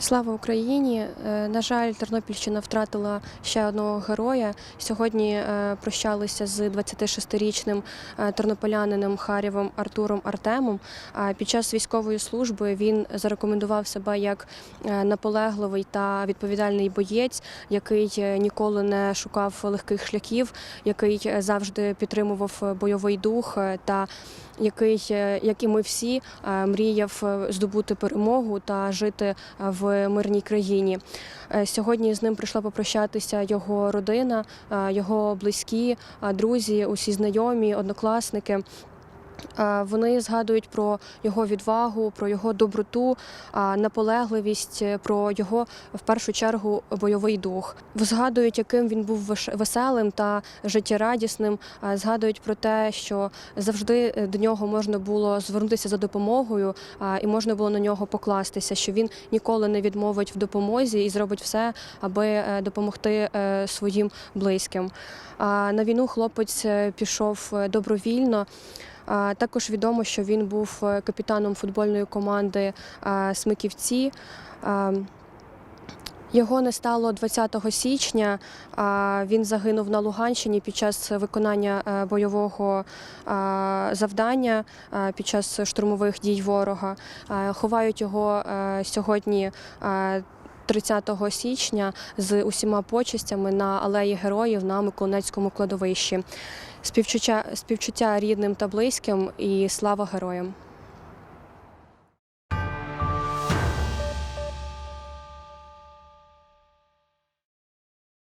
Слава Україні! Е, На жаль, Тернопільщина втратила ще одного героя. Сьогодні е, прощалися з 26-річним е, тернополянином Харєвом Артуром Артемом. Під час військової служби він зарекомендував себе як наполегливий та відповідальний боєць, який ніколи не шукав легких шляхів, який завжди підтримував бойовий дух та який, як і ми всі, мріяв здобути перемогу та жити е, мирній країні. Е, Сьогодні з ним прийшла попрощатися його родина, е, його близькі, е, друзі, усі знайомі, однокласники. Вони згадують про його відвагу, про його доброту, наполегливість, е, про його в першу чергу бойовий дух. Згадують, яким він був веселим та життєрадісним. Згадують про те, що завжди е, до нього можна було звернутися за допомогою, і можна було на нього покластися, що він ніколи не відмовить в допомозі і зробить все, аби е, допомогти своїм близьким. На війну хлопець пішов добровільно. Також відомо, що він був е, капітаном футбольної команди Смиківці. Його не стало 20 січня. Він загинув на Луганщині під час виконання е, бойового завдання під час штурмових дій ворога. Ховають його е, сьогодні. Е, 30 січня з усіма почестями на алеї героїв на Миколинецькому кладовищі. Співчуття, співчуття рідним та близьким і слава героям.